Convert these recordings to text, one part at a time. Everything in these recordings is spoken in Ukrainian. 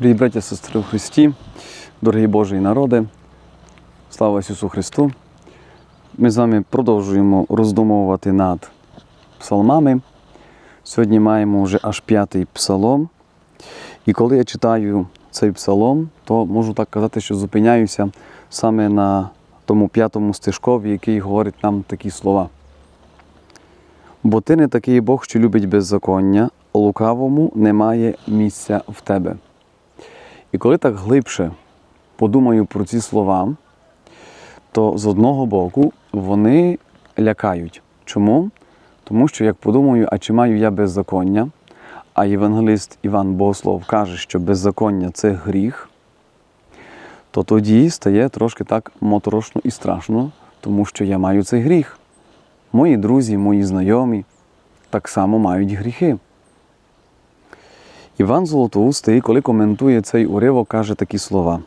Дорогі браття, сестри у Христі, дорогі Божі народи, слава Ісусу Христу! Ми з вами продовжуємо роздумовувати над псалмами. Сьогодні маємо вже аж п'ятий псалом. І коли я читаю цей псалом, то можу так казати, що зупиняюся саме на тому п'ятому стежкові, який говорить нам такі слова. Бо ти не такий Бог, що любить беззаконня, лукавому немає місця в тебе. І коли так глибше подумаю про ці слова, то з одного боку вони лякають. Чому? Тому що, як подумаю, а чи маю я беззаконня, а євангелист Іван Богослов каже, що беззаконня це гріх, то тоді стає трошки так моторошно і страшно, тому що я маю цей гріх. Мої друзі, мої знайомі так само мають гріхи. Іван Золотоустий, коли коментує цей уривок, каже такі слова.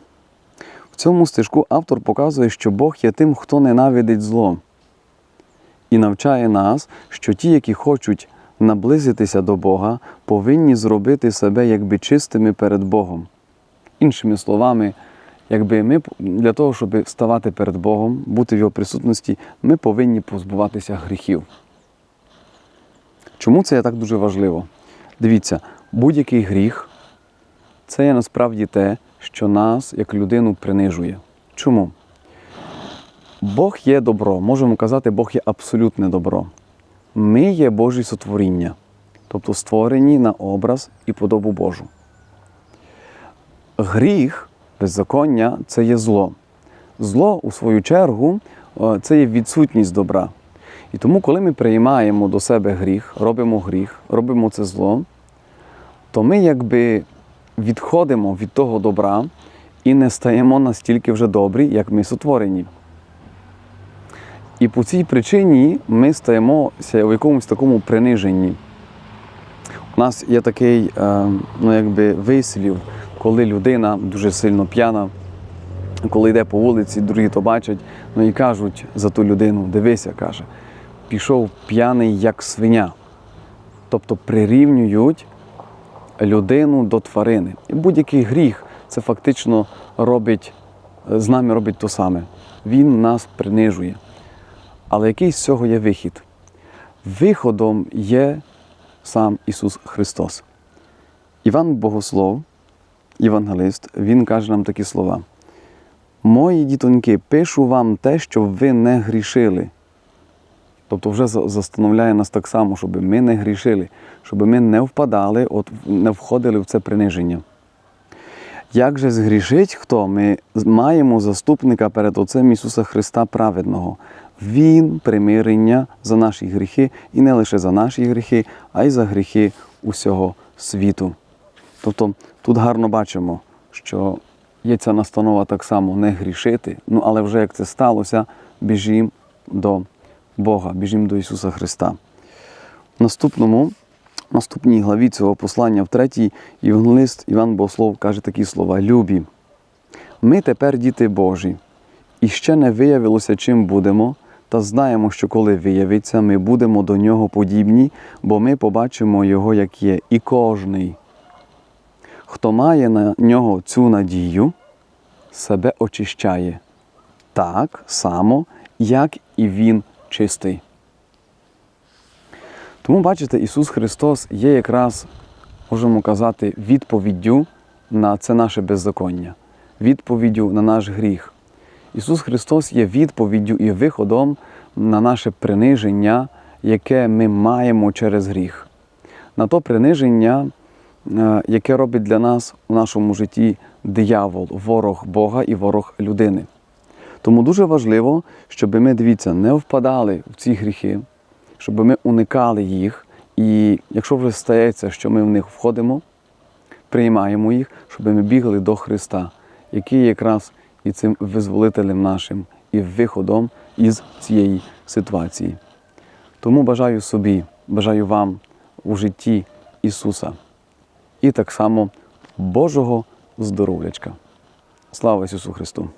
В цьому стежку автор показує, що Бог є тим, хто ненавидить зло, і навчає нас, що ті, які хочуть наблизитися до Бога, повинні зробити себе якби чистими перед Богом. Іншими словами, якби ми для того, щоб ставати перед Богом, бути в Його присутності, ми повинні позбуватися гріхів. Чому це так дуже важливо? Дивіться, будь-який гріх це є насправді те, що нас як людину принижує. Чому? Бог є добро, можемо казати, Бог є абсолютне добро. Ми є Божі сотворіння, тобто створені на образ і подобу Божу. Гріх, беззаконня це є зло. Зло, у свою чергу, е, це є відсутність добра. І тому, коли ми приймаємо до себе гріх, робимо гріх, робимо це зло, то ми якби відходимо від того добра і не стаємо настільки вже добрі, як ми сотворені. І по цій причині ми стаємося в якомусь такому приниженні. У нас є такий е, ну, якби вислів, коли людина дуже сильно п'яна, коли йде по вулиці, другі то бачать, ну і кажуть за ту людину, дивися, каже, пішов п'яний як свиня. Тобто прирівнюють людину до тварини. І будь-який гріх це фактично робить, з нами робить то саме. Він нас принижує. Але який з цього є вихід? Виходом є сам Ісус Христос. Іван Богослов, євангелист, він каже нам такі слова. Мої дітоньки, пишу вам те, щоб ви не грішили. Тобто вже застановляє нас так само, щоб ми не грішили, щоб ми не впадали, от не входили в це приниження. Як же згрішить хто? Ми маємо заступника перед Отцем Ісуса Христа праведного. Він примирення за наші гріхи, і не лише за наші гріхи, а й за гріхи усього світу. Тобто тут гарно бачимо, що є ця настанова так само не грішити, ну але вже як це сталося, біжім до Бога, біжім до Ісуса Христа. Наступному, наступній главі цього послання, в третій, євангелист Іван Богослов каже такі слова: Любі, ми тепер діти Божі, і ще не виявилося, чим будемо, та знаємо, що коли виявиться, ми будемо до нього подібні, бо ми побачимо Його, як є, і кожний. Хто має на нього цю надію, себе очищає так само, як і Він чистий. Тому, бачите, Ісус Христос є якраз, можемо казати, відповіддю на це наше беззаконня, відповіддю на наш гріх. Ісус Христос є відповіддю і виходом на наше приниження, яке ми маємо через гріх, на то приниження, яке робить для нас у нашому житті диявол, ворог Бога і ворог людини. Тому дуже важливо, щоб ми, дивіться, не впадали в ці гріхи, щоб ми уникали їх. І якщо вже стається, що ми в них входимо, приймаємо їх, щоб ми бігли до Христа, який якраз і цим визволителем нашим, і виходом із цієї ситуації. Тому бажаю собі, бажаю вам у житті Ісуса і так само Божого здоров'ячка. Слава Ісусу Христу!